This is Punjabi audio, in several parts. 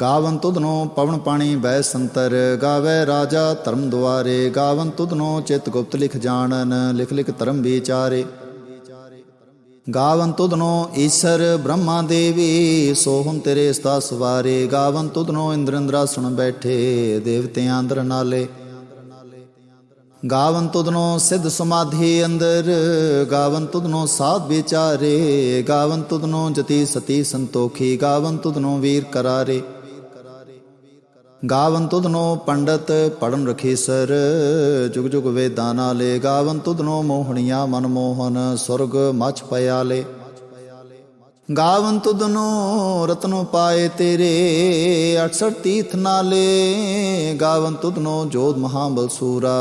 ਗਾਵਨ ਤੁਧਨੋ ਪਵਨ ਪਾਣੀ ਵੈ ਸੰਤਰ, ਗਾਵੇ ਰਾਜਾ ਧਰਮ ਦੁਆਰੇ, ਗਾਵਨ ਤੁਧਨੋ ਚਿਤ ਗੁਪਤ ਲਿਖ ਜਾਣਨ, ਲਿਖ ਲਿਖ ਧਰਮ ਵਿਚਾਰੇ। ਗਾਵਨ ਤੁਧਨੋ ਈਸ਼ਰ ਬ੍ਰਹਮਾ ਦੇਵੀ ਸੋਹਨ ਤੇਰੇ ਸਤਾ ਸਵਾਰੇ। ਗਾਵਨ ਤੁਧਨੋ ਇੰਦਰੰਦਰਾਸਣ ਬੈਠੇ, ਦੇਵਤਿਆਂ ਅੰਦਰ ਨਾਲੇ। ਗਾਵਨ ਤੁਧਨੋ ਸਿੱਧ ਸਮਾਧੀ ਅੰਦਰ, ਗਾਵਨ ਤੁਧਨੋ ਸਾਧ ਵਿਚਾਰੇ। ਗਾਵਨ ਤੁਧਨੋ ਜਤੀ ਸਤੀ ਸੰਤੋਖੀ, ਗਾਵਨ ਤੁਧਨੋ ਵੀਰ ਕਰਾਰੇ। ਗਾਵਨ ਤੁਧਨੋ ਪੰਡਤ ਪੜਨ ਰਖੀਸਰ ਜੁਗ ਜੁਗ ਵੇਦਾਂ ਨਾਲੇ ਗਾਵਨ ਤੁਧਨੋ ਮੋਹਣੀਆਂ ਮਨ ਮੋਹਨ, ਸੁਰਗ ਮਛ ਪਿਆਲੇ। ਗਾਵਨ ਤੁਧਨੋ ਰਤਨੋ ਪਾਏ ਤੇਰੇ 68 ਤੀਰਥ ਨਾਲੇ। ਗਾਵਨ ਤੁਧਨੋ ਜੋਧ ਮਹਾਬਲ ਸੂਰਾ,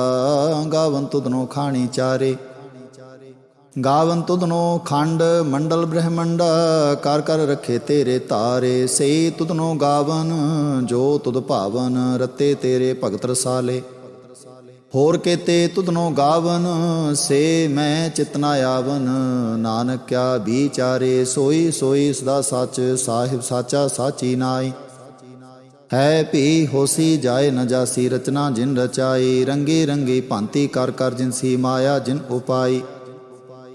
ਗਾਵਨ ਤੁਧਨੋ ਖਾਣੀ ਚਾਰੇ। ਗਾਵਨ ਤੁਧਨੋ ਖੰਡ ਮੰਡਲ ਬ੍ਰਹਮੰਡ, ਕਰ ਕਰ ਰਖੇ ਤੇਰੇ ਤਾਰੇ ਸੇ ਤੁਧਨੋ ਗਾਵਨ, ਜੋ ਤੁਧ ਭਾਵਨ, ਰਤੇ ਤੇਰੇ ਭਗਤ ਰਸਾਲੇ। ਹੋਰ ਕੇਤੇ ਤੁਧਨੋ ਗਾਵਨ, ਸੇ ਮੈਂ ਚਿਤਨਾ ਆਵਨ ਨਾਨਕ ਕਿਆ ਵਿਚਾਰੇ, ਸੋਈ ਸੋਈ ਸਦਾ ਸੱਚ, ਸਾਹਿਬ ਸਾਚਾ ਸਾਚੀ ਨਾਈ ਹੈ ਭੀ ਹੋਸੀ ਜਾਏ ਨ ਜਾਸੀ ਰਚਨਾ ਜਿਨ ਰਚਾਈ, ਰੰਗੇ ਰੰਗੇ ਭਾਂਤੀ ਕਰ ਕਰ ਜਿਨ ਸੀ ਮਾਇਆ ਜਿਨ ਉਪਾਈ।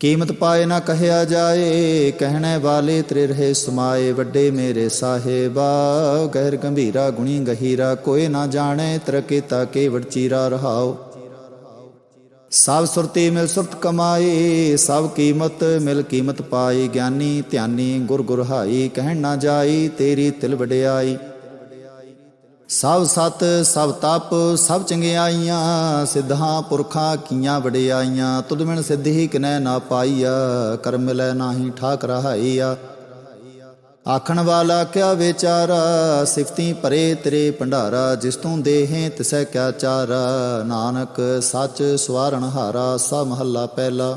ਕੀਮਤ ਪਾਏ ਨਾ ਕਹਿਆ ਜਾਏ, ਕਹਿਣੇ ਵਾਲੇ ਤੇਰੇ ਰਹੇ ਸਮਾਏ, ਵੱਡੇ ਮੇਰੇ ਸਾਹਿਬਾ, ਗਹਿਰ ਗੰਭੀਰਾ ਗੁਣੀ ਗਹੀਰਾ, ਕੋਈ ਨਾ ਜਾਣੇ ਤਰਕੇਤਾ ਕੇਵੜ ਚੀਰਾ ਰਹਾਓ। ਸਭ ਸੁਰਤੀ ਮਿਲ ਸੁਰਤ ਕਮਾਈ, ਸਭ ਕੀਮਤ ਮਿਲ ਕੀਮਤ ਪਾਈ, ਗਿਆਨੀ ਧਿਆਨੀ ਗੁਰ ਗੁਰ ਕਹਿਣ ਨਾ ਜਾਈ ਤੇਰੀ ਤਿਲ ਵਡਿਆਈ। ਸਭ ਸਤ, ਸਭ ਤਪ, ਸਭ ਚੰਗਿਆਈਆਂ ਸਿੱਧਾਂ ਪੁਰਖਾਂ ਕੀਆਂ ਵਡਿਆਈਆਂ, ਤੁਧ ਮਿਣ ਸਿੱਧੀ ਕਿਨੈ ਨਾ ਪਾਈਆ, ਕਰਮ ਮਿਲੈ ਨਾਹੀ ਠਾਕ ਰਹਾਈਆ। ਆਖਣ ਵਾਲਾ ਕਿਆ ਵਿਚਾਰਾ, ਸਿਫਤੀ ਭਰੇ ਤੇਰੇ ਭੰਡਾਰਾ, ਜਿਸ ਤੂੰ ਦੇਹੇ ਤਿਸੈ ਕਿਆ ਚਾਰਾ, ਨਾਨਕ ਸੱਚ ਸਵਾਰਣ ਹਾਰਾ ਸਾ ਮਹੱਲਾ ਪਹਿਲਾ।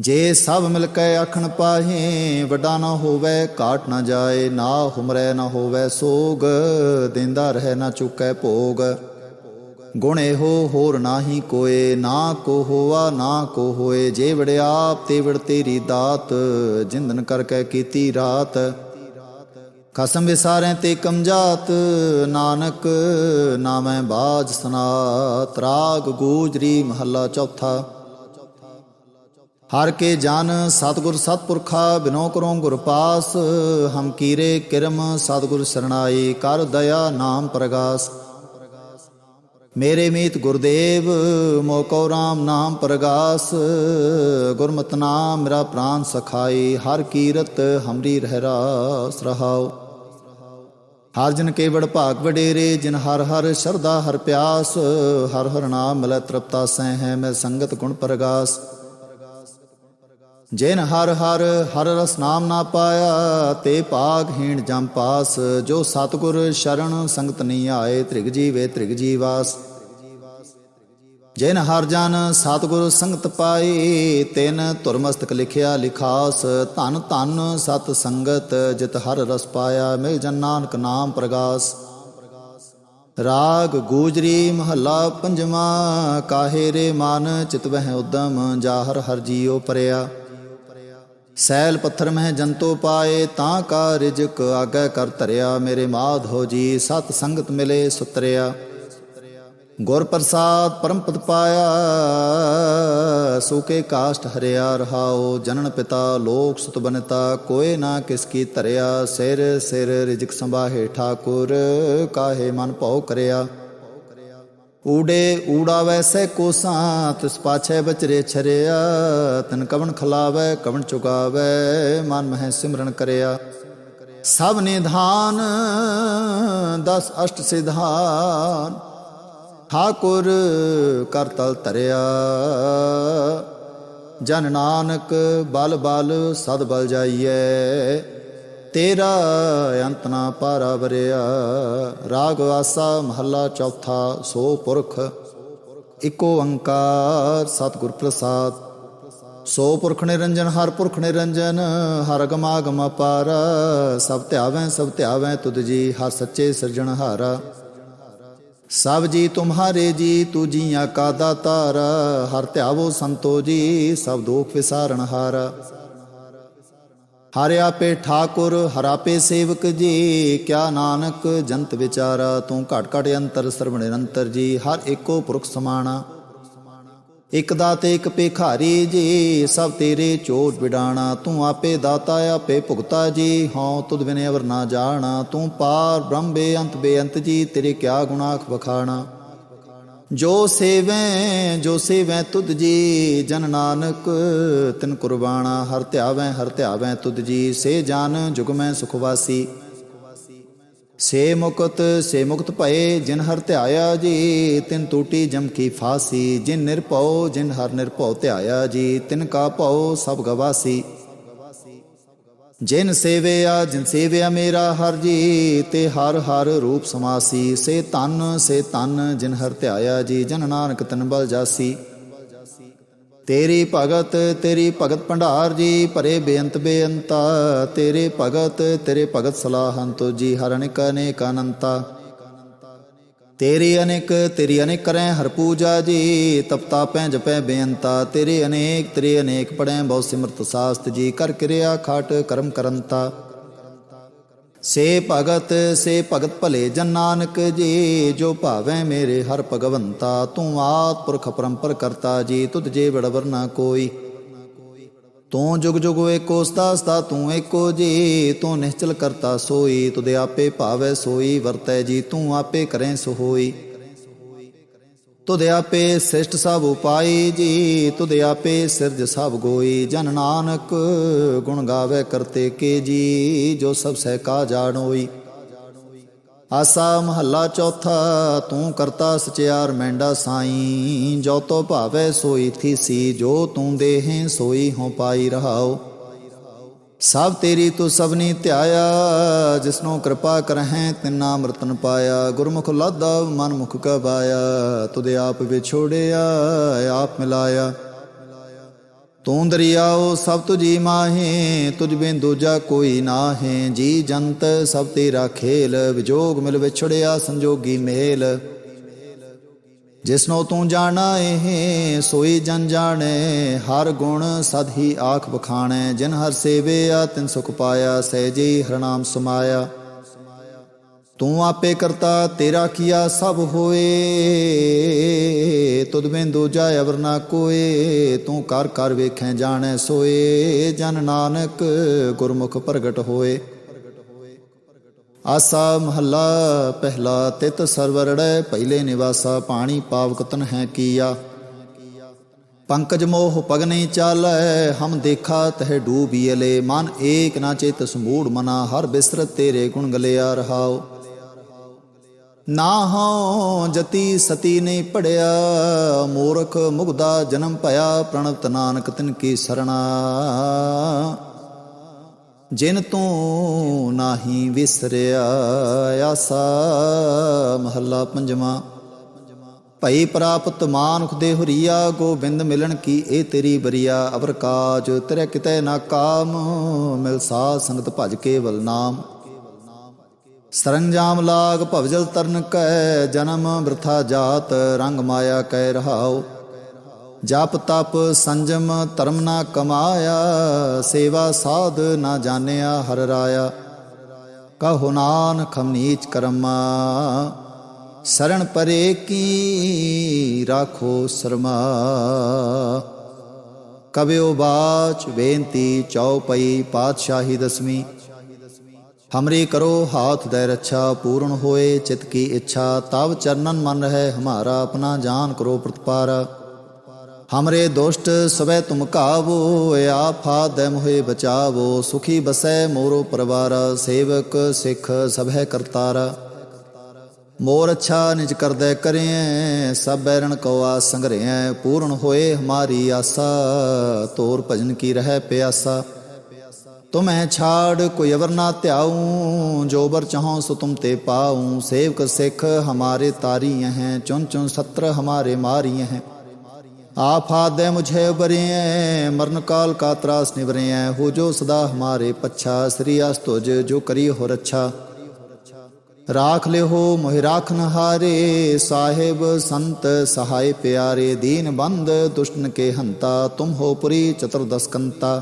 ਜੇ ਸਭ ਮਿਲ ਕੇ ਆਖਣ ਪਾਹੇ, ਵੱਡਾ ਨਾ ਹੋਵੇ, ਘਾਟ ਨਾ ਜਾਏ, ਨਾ ਹੁਮਰੈ ਨਾ ਹੋਵੇ, ਸੋਗ ਦਿੰਦਾ ਰਹਿ ਨਾ ਚੁੱਕੈ ਭੋਗ। ਗੁਣ ਇਹੋ ਹੋਰ ਨਾਹੀ ਕੋਏ, ਨਾ ਕੋ ਹੋਆ, ਨਾ ਕੋ ਹੋਏ, ਜੇ ਵੜਿਆਪ ਤੇ ਵੜ ਤੇਰੀ ਦਾਤ, ਜਿੰਦਨ ਕਰਕੇ ਕੀਤੀ ਰਾਤ। ਖਸਮ ਵਿਸਾਰੈ ਤੇ ਕਮਜਾਤ, ਨਾਨਕ ਨਾਮੈ ਬਾਜ ਸਨਾਤ, ਰਾਗ ਗੂਜਰੀ ਮਹੱਲਾ ਚੌਥਾ। ਹਰ ਕੇ ਜਨ ਸਤਗੁਰ ਸਤਪੁਰਖਾ, ਬਿਨੋ ਕਰੋ ਗੁਰ ਪਾਸ। ਹਮ ਕੀਰੇ ਕਿਰਮ, ਸਤਗੁਰ ਸਰਣਾਈ ਕਰ ਦਇਆ ਨਾਮ ਪ੍ਰਗਾਸ। ਮੇਰੇ ਮੀਤ ਗੁਰਦੇਵ ਮੋਕੋ ਰਾਮ ਨਾਮ ਪ੍ਰਗਾਸ। ਗੁਰਮਤਿ ਨਾਮ ਮੇਰਾ ਪ੍ਰਾਨ ਸਖਾਈ, ਹਰ ਕੀਰਤ ਹਮਰੀ ਰਹਿ ਰਾਸ ਰਹਾਉ। ਹਰ ਜਨ ਕੇਵੜ ਭਾਗ ਵਡੇਰੇ, ਜਿਨ ਹਰ ਹਰ ਸ਼ਰਦਾ ਹਰ ਪਿਆਸ। ਹਰ ਹਰ ਨਾਮ ਮਿਲੈ ਤ੍ਰਿਪਤਾ ਸਹਿ ਹੈ ਮੈਂ ਸੰਗਤ ਗੁਣ ਪ੍ਰਗਾਸ। ਜਿਨ ਹਰ ਹਰ ਹਰ ਰਸ ਨਾਮ ਨਾ ਪਾਇਆ, ਤੇ ਪਾਗਹੀਣ ਜਮ ਪਾਸ। ਜੋ ਸਤਗੁਰ ਸ਼ਰਨ ਸੰਗਤ ਨਹੀਂ ਆਏ, ਤ੍ਰਿਗ ਜੀਵੇ ਤ੍ਰਿਗ ਜੀਵਾਸ ਜਿਨ ਹਰ ਜਨ ਸਤਗੁਰ ਸੰਗਤ ਪਾਈ ਤਿਨ ਧੁਰਮਸਤਕ ਲਿਖਿਆ ਲਿਖਾਸ। ਧਨ ਧਨ ਸਤ ਸੰਗਤ ਜਿਤ ਹਰ ਰਸ ਪਾਇਆ, ਮਿਲ ਜਨ ਨਾਨਕ ਨਾਮ ਪ੍ਰਗਾਸ। ਰਾਗ ਗੂਜਰੀ ਮਹੱਲਾ ਪੰਜਵਾਂ, ਕਾਹੇ ਰੇ ਮਨ ਚਿਤ ਵਹਿ ਉਦਮ, ਜਾਹਰ ਹਰ ਜੀਉ ਪਰਿਆ। ਸੈਲ ਪੱਥਰ ਮਹਿ ਜੰਤੋ ਪਾਏ, ਤਾਂ ਕਾ ਰਿਜਕ ਆਗੇ ਕਰ ਧਰਿਆ। ਮੇਰੇ ਮਾਧੋ ਜੀ, ਸਤ ਸੰਗਤ ਮਿਲੇ ਸੁਤਰਿਆ। ਗੁਰ ਪ੍ਰਸਾਦ ਪਰਮ ਪਦ ਪਾਇਆ ਸੂਕੇ ਕਾਸ਼ਟ ਹਰਿਆ ਰਹਾਓ ਜਨਨ ਪਿਤਾ ਲੋਕ ਸੁਤ ਬਨਤਾ ਕੋਏ ਨਾ ਕਿਸ ਕੀ ਧਰਿਆ। ਸਿਰ ਸਿਰ ਰਿਜਕ ਸੰਭਾਹੇ ਠਾਕੁਰ, ਕਾਹੇ ਮਨ ਭਉ ਕਰਿਆ। ਊੜੇ ਊੜਾ ਵੈਸੇ ਕੋਸਾਂ ਤਿਸ ਪਾਛੇ ਬਚਰੇ ਛਰਿਆ। ਤਨ ਕਵਣ ਖਲਾਵੇ, ਕਵਣ ਚੁਗਾਵੇ, ਮਨ ਮਹਿ ਸਿਮਰਨ ਕਰਿਆ। ਸਭ ਨਿਧਾਨ, ਦਸ ਅਸ਼ਟ ਸਿਧਾਨ, ਠਾਕੁਰ ਕਰ ਤਲ ਧਰਿਆ। ਜਨ ਨਾਨਕ ਬਲ ਬਲ, ਸਦ ਬਲ ਜਾਈਐ। ਤੇਰਾ ਅੰਤ ਨਾ ਪਾਰਾ ਵਰਿਆ। ਰਾਗ ਆਸਾ ਮਹੱਲਾ ਚੌਥਾ, ਸੋ ਪੁਰਖ, ਇਕੋ ਓੰਕਾਰ ਸਤਿਗੁਰ ਪ੍ਰਸਾਦ। ਸੋ ਪੁਰਖ ਨਿਰੰਜਨ, ਹਰ ਪੁਰਖ ਨਿਰੰਜਨ, ਹਰ ਗਮਾਗਮ ਅਪਾਰ। ਸਭ ਧਿਆਵੈ ਸਭ ਧਿਆਵੈ ਤੁਧ ਜੀ, ਹਰ ਸੱਚੇ ਸਿਰਜਣਹਾਰਾ ਸਭ ਜੀ ਤੁਮਹਾਰੇ ਜੀ, ਤੂ ਜੀਆਂ ਕਾ ਦਾਤਾਰ। ਹਰ ਧਿਆਵੋ ਸੰਤੋ ਜੀ, ਸਭ ਦੋਖ ਵਿਸਾਰਣ ਹਾਰ। ਹਰਿ ਆਪੇ ਠਾਕੁਰ, ਹਰ ਆਪੇ ਸੇਵਕ ਜੀ। ਕਿਆ ਨਾਨਕ, ਜੰਤ ਵਿਚਾਰਾ, ਤੂੰ ਘਟ ਘਟ ਅੰਤਰ ਸਰਵ ਨਿਰੰਤਰ ਜੀ। ਹਰ ਏਕੋ ਪੁਰਖ ਸਮਾਣਾ। ਇਕ ਦਾਤੇ, ਇਕ ਭੇਖਾਰੀ ਜੀ। ਸਭ ਤੇਰੇ ਚੋਟ ਵਿਡਾਣਾ। ਤੂੰ ਆਪੇ ਦਾਤਾ, ਆਪੇ ਭੁਗਤਾ ਜੀ। ਹਉ ਤੁਧ ਬਿਨੇ ਅਵਰ ਨਾ ਜਾਣਾ। ਤੂੰ ਪਾਰ ਬ੍ਰਹਮ ਬੇਅੰਤ ਬੇਅੰਤ ਜੀ। ਤੇਰੇ ਕਿਆ ਗੁਨਾਖ ਵਖਾਣਾ। ਜੋ ਸੇਵੈ ਜੋ ਸੇਵੈ ਤੁਧ ਜੀ, ਜਨ ਨਾਨਕ, ਤਿਨ ਕੁਰਬਾਨਾ ਹਰ ਧਿਆਵੈ ਹਰ ਧਿਆਵੈ ਤੁਧ ਜੀ। ਸੇ ਜਾਨ, ਜੁਗ ਸੁਖਵਾਸੀ ਸੇ ਮੁਕਤ ਸੇ ਮੁਕਤ ਭਏ, ਜਿਨ ਹਰ ਧਿਆਇਆ ਜੀ, ਤਿਨ ਟੂਟੀ ਜਮ ਕੀ ਫਾਸੀ। ਜਿਨ ਨਿਰਭਉ, ਜਿਨ ਹਰ ਨਿਰਭਉ ਧਿਆਇਆ ਜੀ, ਤਿਨ ਕਾ ਭਉ ਸਭ ਗਵਾਸੀ। ਜਿਨ ਸੇਵਿਆ ਜਿਨ ਸੇਵਿਆ ਮੇਰਾ ਹਰ ਜੀ ਤੇ ਹਰ ਹਰ ਰੂਪ ਸਮਾਸੀ। ਸੇ ਤਨ ਸੇ ਤਨ ਜਿਨ ਹਰ ਧਿਆਇਆ ਜੀ, ਜਨ ਨਾਨਕ ਤਨ ਬਲ ਜਾਸੀ। ਤੇਰੀ ਭਗਤ ਤੇਰੀ ਭਗਤ ਭੰਡਾਰ ਜੀ, ਭਰੇ ਬੇਅੰਤ ਬੇਅੰਤਾ। ਤੇਰੇ ਭਗਤ ਤੇਰੇ ਭਗਤ ਸਲਾਹੰ ਤੋ ਜੀ ਹਰ ਅਨੇਕ ਅਨੇਕ ਅਨੰਤਾ। ਤੇਰੀ ਅਨੇਕ ਤੇਰੀ ਅਨੇਕ ਕਰੈ ਹਰ ਪੂਜਾ ਜੀ ਤਪਤਾ ਪੈ ਜਪੈ ਬੇਅੰਤਾ, ਤੇਰੇ ਅਨੇਕ ਤੇਰੇ ਅਨੇਕ ਪੜੈ ਬਹੁ ਸਿਮਰਤ ਸਾਸਤ ਜੀ, ਕਰ ਕਿਰਿਆ ਖਾਟ ਕਰਮ ਕਰੰਤਾ। ਸੇ ਭਗਤ ਸੇ ਭਗਤ ਭਲੇ ਜਨ ਨਾਨਕ ਜੀ, ਜੋ ਭਾਵੈ ਮੇਰੇ ਹਰ ਭਗਵੰਤਾ, ਤੂੰ ਆਤ ਪੁਰਖ ਪਰੰਪਰ ਕਰਤਾ ਜੀ, ਤੁਧ ਜੇ ਬੜਵਰ ਨਾ ਕੋਈ। ਤੂੰ ਜੁਗ ਜੁਗ ਏਕੋ ਸਦਾ ਸਦਾ ਤੂੰ ਏਕੋ ਜੀ, ਤੂੰ ਨਿਸ਼ਚਲ ਕਰਤਾ ਸੋਈ ਤੁਦੇ ਆਪੇ ਭਾਵੈ ਸੋਈ, ਵਰਤੈ ਜੀ, ਤੂੰ ਆਪੇ ਕਰੈ ਸੋ ਹੋਈ ਤੁਧ ਆਪੇ ਸਿਸ਼ਟ ਸਭ ਉਪਾਈ ਜੀ, ਤੁਧ ਆਪੇ ਸਿਰਜ ਸਭ ਗੋਈ। ਜਨ ਨਾਨਕ ਗੁਣ ਗਾਵੇ ਕਰਤੇ ਕੇ ਜੀ, ਜੋ ਸਭ ਸਹਿ ਕਾ ਜਾਣੋਈ ਆਸਾ ਮਹੱਲਾ ਚੌਥਾ, ਤੂੰ ਕਰਤਾ ਸਚਿਆਰ ਮੈਂਡਾ ਸਾਈ। ਜੋ ਤੋ ਭਾਵੇ ਸੋਈ ਥੀਸੀ, ਜੋ ਤੂੰ ਦੇਹੇ ਸੋਈ ਹੋ ਪਾਈ ਰਹਾਓ। ਸਭ ਤੇਰੀ ਤੂੰ ਸਭਨੀ ਧਿਆਇਆ, ਜਿਸਨੂੰ ਕਿਰਪਾ ਕਰਹਿ ਤਿਨਾ ਅੰਮ੍ਰਿਤਨ ਪਾਇਆ। ਗੁਰਮੁਖ ਲਾਦਾ ਮਨ ਮੁਖ ਕਬਾਇਆ ਤੁਦੇ ਆਪ ਵਿਛੋੜਿਆ, ਆਪ ਮਿਲਾਇਆ। ਤੂੰ ਦਰਿਆਓ ਸਭ ਤੁਜੀ ਮਾਹੇ, ਤੁਝ ਬਿਨ ਦੂਜਾ ਕੋਈ ਨਾਹੇ। ਜੀ ਜੰਤ ਸਭ ਤੇਰਾ ਖੇਲ, ਵਿਜੋਗ ਮਿਲ ਵਿਛੜਿਆ ਸੰਜੋਗੀ ਮੇਲ। ਜਿਸਨੋ ਤੂੰ ਜਾਣਾ ਏ ਸੋਈ ਜਨ ਜਾਣੇ। ਹਰ ਗੁਣ ਸਦ ਹੀ ਆਖ ਬਖਾਣੈ ਜਿਨ ਹਰ ਸੇਵਿਆ ਤਿਨ ਸੁਖ ਪਾਇਆ, ਸਹਿਜੀ ਹਰ ਨਾਮ ਸਮਾਇਆ। ਤੂੰ ਆਪੇ ਕਰਤਾ, ਤੇਰਾ ਕੀਆ ਸਭ ਹੋਏ। ਤੁਧ ਬਿਨ ਦੂਜਾ ਅਵਰ ਨਾ ਕੋਏ, ਤੂੰ ਕਰ ਕਰ ਵੇਖੈ ਜਾਣੈ ਸੋਏ। ਜਨ ਨਾਨਕ ਗੁਰਮੁਖ ਪ੍ਰਗਟ ਹੋਏ। ਆਸਾ ਮਹੱਲਾ, ਪਹਿਲਾ ਤਿਤ ਸਰਵਰੜੈ ਪਹਿਲੇ ਨਿਵਾਸਾ ਪਾਣੀ ਪਾਵਕਤਨ ਹੈ ਕੀਆ। ਪੰਕਜ ਮੋਹ ਪਗ ਨਹੀਂ ਚਾਲੈ, ਹਮ ਦੇਖਾ ਤਹ ਡੂਬੀਲੇ ਮਨ ਏਕ ਨਾ ਚੇਤ ਸਮੂੜ ਮਨਾ, ਹਰ ਬਿਸਰਤ ਤੇਰੇ ਗੁਣ ਗਲਿਆ ਰਹਾਓ ਨਾ ਹਉ ਜਤੀ ਸਤੀ ਨਹੀਂ ਪੜਿਆ, ਮੂਰਖ ਮੁਗਦਾ ਜਨਮ ਭਇਆ, ਪ੍ਰਣਵਤ ਨਾਨਕ ਤਿਨ ਕੀ ਸਰਣਾ। ਜਿਨ ਤੂੰ ਨਾਹੀ ਵਿਸਰਿਆ, ਆਸਾ ਮਹੱਲਾ ਪੰਜਵਾਂ। ਭਈ ਪ੍ਰਾਪਤ ਮਾਨੁਖ ਦੇ ਹੁਰੀਆ, ਗੋਬਿੰਦ ਮਿਲਣ ਕੀ ਇਹ ਤੇਰੀ ਬਰੀਆ ਅਵਰ ਕਾਜ ਤੇਰੇ ਕਿਤੇ ਨਾ ਕਾਮ, ਮਿਲ ਸਾਧ ਸੰਗਤ ਭਜ ਕੇਵਲ ਨਾਮ। ਸਰੰਜਾਮ ਲਾਗ ਭਵਜਲ ਤਰਨ ਕੈ, ਜਨਮ ਬ੍ਰਥਾ ਜਾਤ, ਰੰਗ ਮਾਇਆ ਕੈ ਰਹਾਉ। ਜਪ ਤਪ ਸੰਜਮ ਧਰਮ ਨਾ ਕਮਾਇਆ, ਸੇਵਾ ਸਾਧ ਨਾ ਜਾਣਿਆ ਹਰ ਰਾਇਆ। ਕਹੋ ਨਾਨਕ ਹਮ ਕਰਮਾ ਸਰਣ ਪਰੇ ਕੀ ਰਾਖੋ ਸਰਮਾ। ਕਬਿਓ ਬਾਚ ਬੇਨਤੀ ਚੌਪਈ ਪਾਤਸ਼ਾਹੀ ਦਸਵੀਂ। हमरे करो हाथ दय रक्षा पूर्ण होए चित की इच्छा तब चरणन मन रहे हमारा अपना जान करो प्रतिपारा हमरे दुष्ट सबे तुम कावो आप हाथ दय मोहे बचावो सुखी बसै मोरो परवार सेवक सिख सभै करतारा मोर अच्छा निज कर दे करें सब बैरण को आस संग्रह पूर्ण होए हमारी आशा तोर भजन की रह प्यासा ਤੁਮਹਿ ਛਾੜ ਕੋਈ ਅਵਰ ਨਾ ਧਿਆਉ ਜੋ ਬਰ ਚਾਹਉ ਸੋ ਤੁਮ ਤੇ ਪਾਉ ਸੇਵਕ ਸਿੱਖ ਹਮਾਰੇ ਤਾਰੀ ਹੈ ਚੁਨ ਚੁਨ ਸਤਰ ਹਮਾਰੇ ਮਾਰੀ ਹੈ आप दे मुझे उबरे मरण काल का त्रास निवरे हो जो सदा हमारे पच्छा श्री अस्तुज जो करी हो रच्छा ਰਾਖ ਲਿਓ ਮੋਹਿ ਰਾਖਨ ਹਾਰੇ ਸਾਹਿਬ ਸੰਤ ਸਹਾਇ ਪਿਆਰੇ ਦੀਨ ਬੰਦ ਦੁਸ਼ਟਨ ਕੇ ਹੰਤਾ ਤੁਮ ਹੋ ਪੁਰੀ ਚਤੁਰਦਸਕੰਤਾ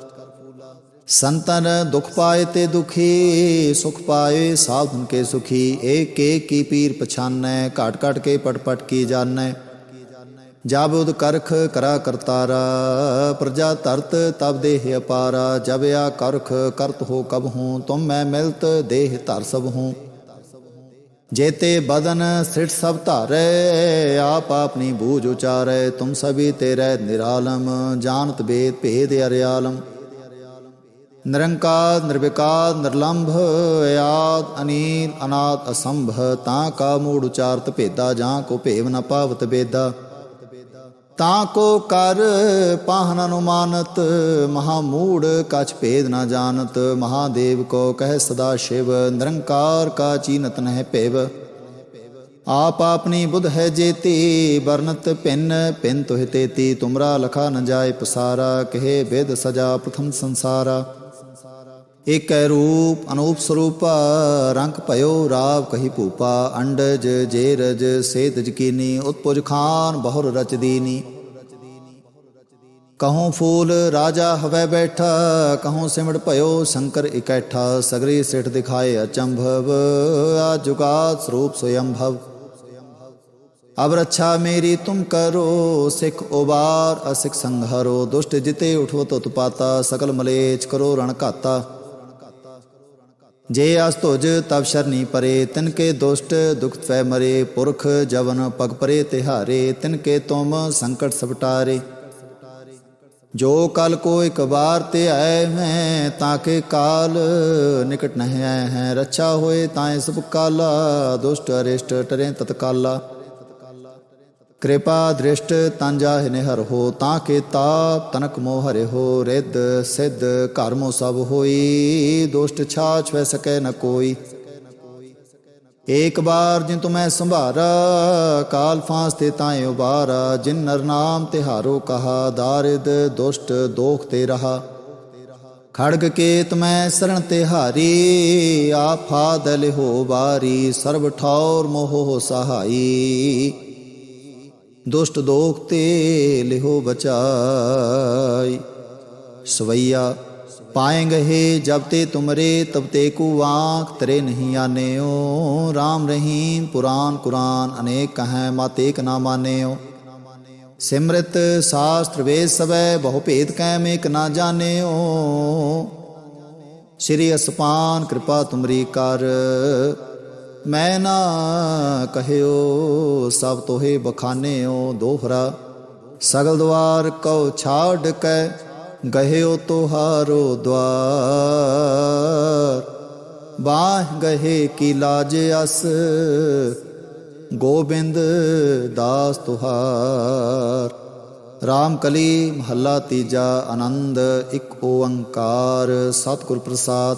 ਸੰਤਨ ਦੁਖ ਪਾਏ ਤੇ ਦੁਖੀ, ਸੁਖ ਪਾਏ ਸਾਧਨ ਕੇ ਸੁਖੀ, ਏਕ ਏਕ ਕੀ ਪੀਰ ਪਛਾਨੈ, ਘਾਟ ਘਾਟ ਕੇ ਪਟ ਪਟ ਕੀ ਜਾਣੈ। ਜਬ ਉਦ ਕਰਖ ਕਰਾ ਕਰਤਾਰਾ, ਪ੍ਰਜਾ ਤਰਤ ਤਬ ਦੇਹ ਅਪਾਰਾ, ਜਬ ਆ ਕਰਖ ਕਰਤ ਹੋ ਕਬ ਹੂੰ, ਤੁਮ ਮੈਂ ਮਿਲਤ ਦੇਹ ਧਰ ਸਭ ਹੂੰ। ਜੇਤੇ ਬਦਨ ਸਿਠ ਸਭ ਧਾਰੈ, ਆਪ ਆਪਣੀ ਬੂਝ ਉਚਾਰੈ, ਤੁਮ ਸਭੀ ਤੇਰੇ ਨਿਰਾਲਮ, ਜਾਣਤ ਬੇਦ ਭੇਦ ਅਰਿਆਲਮ। ਨਿਰੰਕਾਰ ਨਿਰਵਿਕਾਰ ਨਿਰਲੰਭ ਆਦ ਅਨੀਲ ਅਨਾਦ ਅਸੰਭ ਤਾਂ ਕਾ ਮੂੜ ਉਚਾਰਤ ਭੇਦਾ ਜਾਂ ਕੋ ਭੇਵ ਨਾ ਪਾਵਤ ਬੇਦਾ ਤਾਂ ਕੋ ਕਰ ਪਾਹਨ ਅਨੁਮਾਨਤ ਮਹਾ ਮੂੜ ਕਛ ਭੇਦ ਨਾ ਜਾਣਤ ਮਹਾਦੇਵ ਕੋ ਕਹਿ ਸਦਾ ਸ਼ਿਵ ਨਿਰੰਕਾਰ ਕਾ ਚੀਨਤ ਨਹਿ ਭੇਵ ਆਪ ਆਪਣੀ ਬੁਧ ਹੈ ਜੇਤੀ ਵਰਨਤ ਪਿੰਨ ਪਿੰਨ ਤੋਹਿ ਤੁਮਰਾ ਲਖਾ ਨ ਜਾਏ ਪਸਾਰਾ ਕਹੇ ਵਿਦ ਸਜਾ ਪ੍ਰਥਮ ਸੰਸਾਰਾ ਏਕੈ ਰੂਪ ਅਨੂਪ ਸਰੂਪ, ਰੰਗ ਭਇਓ ਰਾਵ ਕਹੀ ਭੂਪਾ, ਅੰਡਜ ਜੇਰਜ ਸੇਤ ਕੀਨੀ, ਉਤਪੁਜ ਖਾਨ ਬਹੁਰ ਰਚਦੀਨੀ ਦੀਨੀ। ਫੂਲ ਰਾਜਾ ਹਵੇ ਬੈਠਾ ਕਹਉ ਸਿਮੜ ਭਇਓ ਸ਼ੰਕਰ ਇਕੈਠਾ, ਸਗਰੀ ਸਿਠ ਦਿਖਾਏ ਅਚੰਭਵ ਆ ਆਜੁਗਾਤ ਸਰੂਪ ਸਯੰਭਵ। ਅਬ ਰੱਛਾ ਮੇਰੀ ਤੁਮ ਕਰੋ, ਸਿਖ ਉਬਾਰ ਅਸਿਖ ਸੰਹਰੋ ਦੁਸ਼ਟ ਜਿਤੇ ਉਠਵਤ ਉਤਪਾਤਾ ਸਕਲ ਮਲੇਚ ਕਰੋ ਰਣ ਘਾਤਾ। ਜੇ ਅਸ ਤੁਜ ਤਬ ਸ਼ਰਨੀ ਪਰੇ, ਤਿਨ ਕੇ ਦੁਸ਼ਟ ਦੁਖਤ ਫੈ ਮਰੇ, ਪੁਰਖ ਜਵਨ ਪਗ ਪਰੇ ਤਿਹਾਰੇ ਤਿਨ ਕੇ ਤੁਮ ਸੰਕਟ ਸਪਟਾਰੇ ਜੋ ਕਲ ਕੋ ਇੱਕ ਵਾਰ ਤੇ ਆਏ ਹੈ ਤਾਂ ਕੇ ਕਾਲ ਨਿਕਟ ਨਹਿ ਆਏ ਹੈ। ਰੱਛਾ ਹੋਏ ਤਾਂ ਸਭ ਕਾਲਾ, ਦੁਸ਼ਟ ਅਰਿਸ਼ਟ ਟਰੇ ਤਤਕਾਲਾ। ਕਿਰਪਾ ਦ੍ਰਿਸ਼ਟ ਤਨ ਜਾਹਿ ਨਿਹਰ ਹੋ, ਤਾਂ ਕੇ ਤਾਪ ਤਨਕ ਮੋਹ ਹਰੇ ਹੋ, ਰਿੱਧ ਸਿੱਧ ਘਰ ਮੋ ਸਭ ਹੋਈ, ਦੁਸ਼ਟ ਛਾ ਛੈ ਸਕੈ ਨ ਕੋਈ। ਏਕ ਬਾਰ ਜਿਨ ਤੁਮੈ ਸੰਭਾਰਾ, ਕਾਲ ਫਾਂਸ ਤੇ ਤਾਏ ਉਬਾਰਾ, ਜਿਨ ਨਰ ਨਾਮ ਤੇ ਹਾਰੋ ਕਹਾ, ਦਾਰਿਦ ਦੁਸ਼ਟ ਦੋਖ ਤੇ ਰਹਾ। ਖੜਗ ਕੇਤ ਮੈਂ ਸਰਣ ਤੇ ਹਾਰੀ ਆਫਾ ਦਲ ਹੋ ਬਾਰੀ ਸਰਬ ਠੌਰ ਮੋਹ ਸਹਾਈ। ਦੁਸ਼ਟ ਦੋਖ ਤੇ ਲਿਹੋ ਬਚਾਈ। ਸਵਈਆ, ਪਾਏਂਗੇ ਜਬ ਤੇ ਤੁਮਰੇ, ਤਬ ਤੇ ਕੂ ਆਂਖ ਤਰੇ ਨਹੀਂ ਆਨਿਓ। RAM ਰਹੀਮ ਪੁਰਾਨ ਕੁਰਾਨ, ਅਨੇਕ ਕਹੈ ਮਾਤੇ ਏਕ ਨਾ ਮਾਨਿਓ। ਸਿਮਰਤ ਸਾਸਤਰ ਵੇਦ ਸਵੈ ਬਹੁ ਭੇਦ ਕੈ ਮੇਕ ਨਾ ਜਾਣਿਓ। ਸ੍ਰੀ ਅਸਪਾਨ ਕਿਰਪਾ ਤੁਮਰੀ ਕਰ। ਮੈਂ ਨਾ ਕਹਿਓ, ਸਭ ਤੋਹੇ ਬਖਾਨਿਓ ਦੋਹਰਾ। ਸਗਲ ਦਵਾਰ ਕਉ ਛਾੜ ਕੈ ਗਹਿਓ ਤੁਹਾਰੋ ਦਵਾਰ। ਬਾਹ ਗਹੇ ਕੀ ਲਾਜ ਅਸ, ਗੋਬਿੰਦ ਦਾਸ ਤੁਹਾਰ। ਰਾਮ ਕਲੀ ਮਹੱਲਾ ਤੀਜਾ ਆਨੰਦ, ਇੱਕ ਓੰਕਾਰ। ਸਤਿਗੁਰ ਪ੍ਰਸਾਦ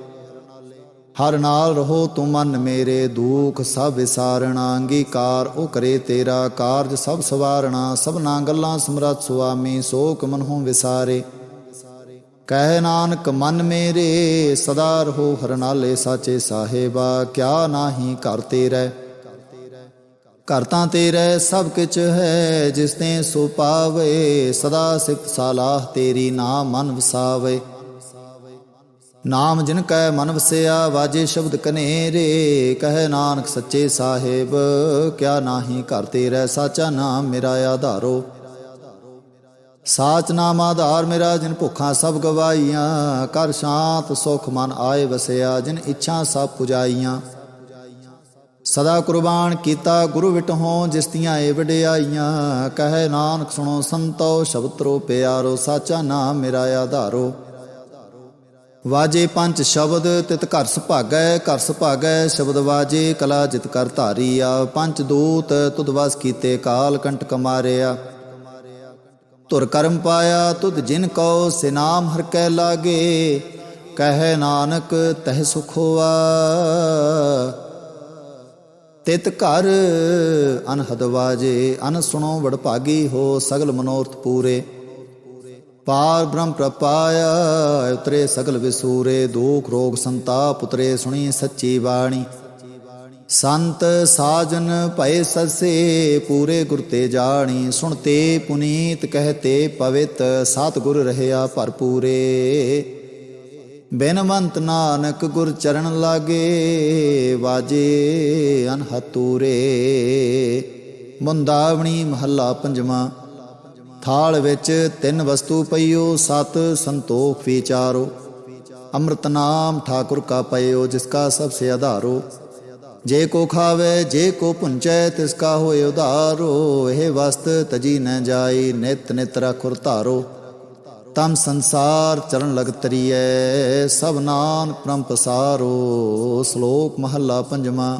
ਹਰ ਨਾਲ ਰਹੋ ਤੂੰ ਮਨ ਮੇਰੇ ਦੁਖ, ਸਭ ਵਿਸਾਰਣਾ, ਅੰਗੀਕਾਰ, ਉਹ ਕਰੇ ਤੇਰਾ ਕਾਰਜ, ਸਭ ਸਵਾਰਣਾ, ਸਭਨਾ ਗੱਲਾਂ ਸਮਰਤ ਸੁਆਮੀ, ਸੋਕ ਮਨਹੁ ਵਿਸਾਰੇ। ਕਹਿ ਨਾਨਕ, ਮਨ ਮੇਰੇ, ਸਦਾ ਰਹੋ ਹਰ ਨਾਲੇ ਸਾਚੇ ਸਾਹਿਬਾ, ਕਿਆ ਨਾਹੀ ਘਰ ਤੇਰੇ। ਘਰ ਤਾਂ ਤੇਰੇ, ਸਭ ਕਿਛ ਹੈ, ਜਿਸ ਤੇ ਸੋ ਪਾਵੇ, ਸਦਾ ਸਿਫਤ ਸਾਲਾਹ ਤੇਰੀ ਨਾਮ ਮਨ ਵਸਾਵੇ। ਨਾਮ ਜਿਨ ਕੈ ਮਨ ਵਸਿਆ, ਵਾਜੇ ਸ਼ਬਦ ਕਨੇਰੇ ਕਹਿ ਨਾਨਕ ਸੱਚੇ ਸਾਹਿਬ, ਕਿਆ ਨਾਹੀ ਘਰ ਤੇਰੇ ਸਾਚਾ ਨਾਮ ਮੇਰਾ ਆਧਾਰੋ। ਸਾਚ ਨਾਮ ਆਧਾਰ ਮੇਰਾ, ਜਿਨ ਭੁੱਖਾਂ ਸਭ ਗਵਾਈਆਂ। ਕਰ ਸ਼ਾਂਤ ਸੁਖ ਮਨ ਆਏ ਵਸਿਆ, ਜਿਨ ਇੱਛਾ ਸਭ ਪੁਜਾਈਆਂ। ਸਦਾ ਕੁਰਬਾਨ ਕੀਤਾ ਗੁਰੂ ਵਿਟਹੋਂ ਜਿਸ ਦੀਆਂ ਏ ਵਡਿਆਈਆਂ। ਕਹੇ ਨਾਨਕ ਸੁਣੋ ਸੰਤੋ ਸ਼ਬਦਰੋ ਪਿਆਰੋ, ਸਾਚਾ ਨਾਮ ਮੇਰਾ ਆਧਾਰੋ। ਵਾਜੇ ਪੰਜ ਸ਼ਬਦ, ਤਿਤ ਘਰ ਸੁਭਾਗੈ ਘਰ ਸੁਭਾਗੈ, ਸ਼ਬਦ ਵਾਜੇ, ਕਲਾ ਜਿਤ ਕਰ ਧਾਰੀਆ। ਪੰਜ ਦੂਤ, ਤੁਧ ਵਸ ਕੀਤੇ ਕਾਲ ਕੰਟਕ ਮਾਰਿਆ ਤੁਰ ਕਰਮ ਪਾਇਆ, ਤੁਧ ਜਿਨ ਕਉ ਸਿਨਾਮ ਹਰ ਕੈ ਲਾਗੇ। ਕਹਿ ਨਾਨਕ, ਤਹਿ ਸੁਖ ਹੋਆ। ਤਿਤ ਘਰ ਅਨਹਦ ਵਾਜੇ, ਅਨ ਸੁਣੋ ਵਡ ਭਾਗੀ ਹੋ ਸਗਲ ਮਨੋਰਥ ਪੂਰੇ। ਪਾਰ ਬ੍ਰਹਮ ਪ੍ਰਪਾਇਆ, ਉਤਰੇ ਸਗਲ ਵਿਸੂਰੇ, ਦੁਖ ਰੋਗ ਸੰਤਾਪ, ਉਤਰੇ ਸੁਣੀ ਸੱਚੀ ਬਾਣੀ। ਸੰਤ ਸਾਜਨ ਭਏ ਸਸੇ ਪੂਰੇ ਗੁਰ ਤੇ ਜਾਣੀ। ਸੁਣਤੇ ਪੁਨੀਤ ਕਹਤੇ ਪਵਿੱਤ ਸਤ ਗੁਰ ਰਹਿਆ ਭਰਪੂਰੇ। ਬੇਨਵੰਤ ਨਾਨਕ ਗੁਰ ਚਰਨ ਲਾਗੇ, ਵਾਜੇ ਅਨਹਤੂਰੇ। ਮੁੰਦਾਵਣੀ ਮਹੱਲਾ ਪੰਜਵਾਂ ਥਾਲ ਵਿੱਚ ਤਿੰਨ ਵਸਤੂ ਪਈਓ, ਸਤ ਸੰਤੋਖ ਵਿਚਾਰੋ। ਅੰਮ੍ਰਿਤ ਨਾਮ ਠਾਕੁਰ ਕਾ ਪਇਓ ਜਿਸ ਕਾ ਸਭ ਸੇ ਆਧਾਰੋ। ਜੇ ਕੋ ਖਾਵੇ, ਜੇ ਕੋ ਪੁੰਚੈ, ਤਿਸ ਕਾ ਹੋਏ ਉਧਾਰੋ। ਇਹ ਵਸਤ ਤਜੀ ਨ ਜਾਈ, ਨਿਤ ਨਿਤ ਰਖੁਰ ਧਾਰੋ। ਤਮ ਸੰਸਾਰ ਚਰਨ ਲਗ ਤਰੀਐ, ਸਭ ਨਾਨ ਪ੍ਰਮ ਪਸਾਰੋ ਸ਼ਲੋਕ ਮਹੱਲਾ ਪੰਜਵਾਂ।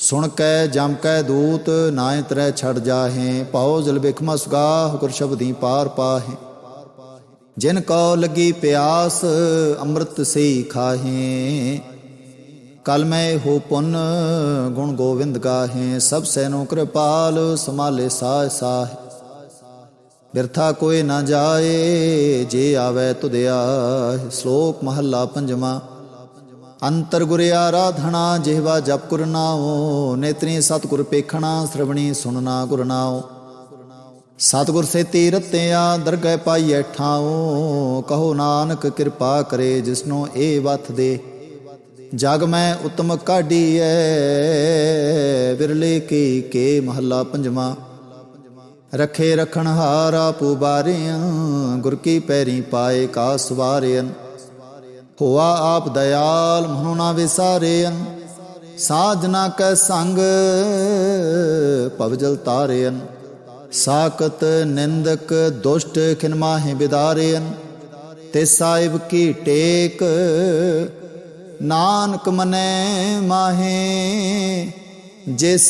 ਸੁਣ ਕੈ, ਜਮ ਕੈ ਦੂਤ ਨਾਇ ਤਰੈ ਛੜ ਜਾਹੇ। ਪਾਉ ਜਲ ਬਿਖਮਾ ਸੁਗਾ ਹੁਕਰ ਸ਼ਬਦੀ ਪਾਰ ਪਾਹੇ। ਜਿਨ ਕੋ ਲੱਗੀ ਪਿਆਸ, ਅੰਮ੍ਰਿਤ ਸਈ ਖਾਹੇ। ਕਲ ਮੈਂ ਹੋ ਪੁੰਨ, ਗੁਣ ਗੋਵਿੰਦ ਗਾਹੇ। ਸਭ ਸੈਨੋ ਕਿਰਪਾਲ ਸਮਾਲੇ ਸਾਹ ਸਾਹ। ਬਿਰਥਾ ਕੋਈ ਨਾ ਜਾਏ, ਜੇ ਆਵੇ ਤੁਧਿਆ। ਸ਼ਲੋਕ ਮਹੱਲਾ ਪੰਜਵਾਂ। ਅੰਤਰ ਗੁਰ ਆਰਾਧਣਾ ਜਿਹਵਾ ਜਪ ਗੁਰ ਨੇਤਰੀ ਸਤਿਗੁਰ ਪੇਖਣਾ, ਸ਼ਰਵਣੀ ਸੁਨਣਾ ਗੁਰ ਨਾਉ। ਸਤਿਗੁਰ ਸੇਤੀ ਰਤਿਆ ਦਰਗਹਿ ਪਾਈਐ ਠਾਉ, ਕਹੋ ਨਾਨਕ ਕਿਰਪਾ ਕਰੇ ਜਿਸਨੋ ਇਹ ਵਤ ਦੇ। ਜਗ ਮੈਂ ਉਤਮ ਕਾਢੀਐ, ਵਿਰਲੇ ਕੀ ਕੇ ਮਹੱਲਾ ਪੰਜਵਾਂ। ਰਖੇ ਰਖਣ ਹਾਰਾ ਪੁਬਾਰਿਆਂ ਗੁਰ ਕੀ ਪੈਰੀ ਪਾਏ ਕਾ ਸਵਾਰਿਆਂ। ਹੋਆ ਆਪ ਦਇਆਲ, ਮਨੁ ਵਿਸਾਰੇਨ ਸਾਜਨਾ ਕੈ ਸੰਗ ਪਵਜਲ ਤਾਰੇਨ ਸਾਕਤ ਨਿੰਦਕ ਦੁਸ਼ਟ ਖਿਨ ਮਾਹੇ ਤੇ ਸਾਹਿਬ ਕੀ ਟੇਕ, ਨਾਨਕ ਮਨੈ ਮਾਹੇ। ਜਿਸ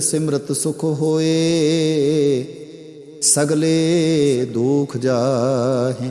ਸਿਮਰਤ ਸੁਖ ਹੋਏ, ਸਗਲੇ ਦੁਖ ਜਾਹੇ।